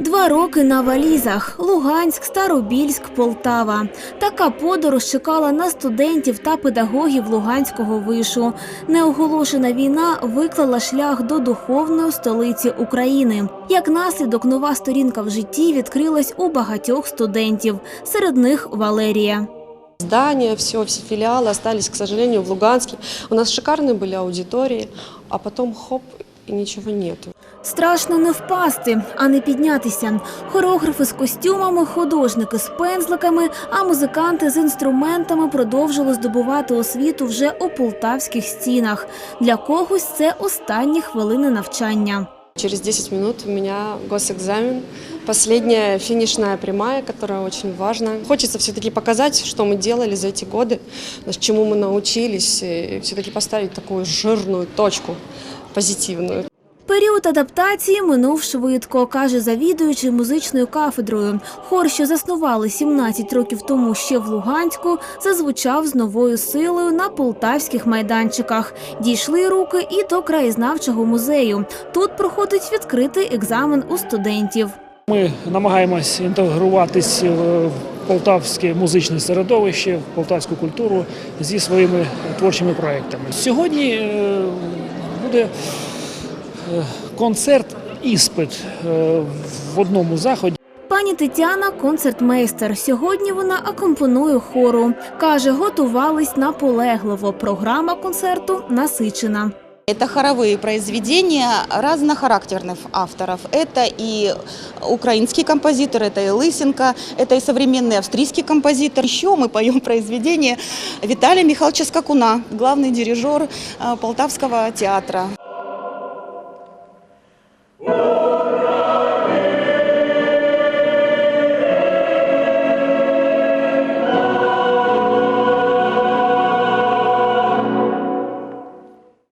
Два роки на валізах Луганськ, Старобільськ, Полтава. Така подорож чекала на студентів та педагогів Луганського вишу. Неоголошена війна виклала шлях до духовної столиці України. Як наслідок, нова сторінка в житті відкрилась у багатьох студентів. Серед них Валерія. Здания, все, все филиалы остались, к сожалению, в Луганске. У нас шикарные были аудитории, а потом хоп, и ничего нету. Страшно не впасти, а не піднятися. Хореографи з костюмами, художники з пензликами, а музиканти з інструментами продовжили здобувати освіту вже у полтавських стінах. Для когось це останні хвилини навчання. Через 10 минут у меня госэкзамен, последняя финишная прямая, которая очень важна. Хочется все-таки показать, что мы делали за эти годы, чему мы научились, и все-таки поставить такую жирную точку позитивную. Період адаптації минув швидко, каже завідуючий музичною кафедрою. Хор, що заснували 17 років тому ще в Луганську, зазвучав з новою силою на полтавських майданчиках. Дійшли руки і до краєзнавчого музею. Тут проходить відкритий екзамен у студентів. Ми намагаємось інтегруватись в полтавське музичне середовище, в полтавську культуру зі своїми творчими проектами. Сьогодні е, буде концерт іспит е, в одному заході. Пані Тетяна концертмейстер. Сьогодні вона акомпонує хору. Каже, готувались наполегливо. Програма концерту насичена. Это хоровые произведения разнохарактерных авторов. Это и украинский композитор, это и Лысенко, это и современный австрийский композитор. Еще мы поем произведения Виталия Михайловича Скакуна, главный дирижер э, Полтавского театра.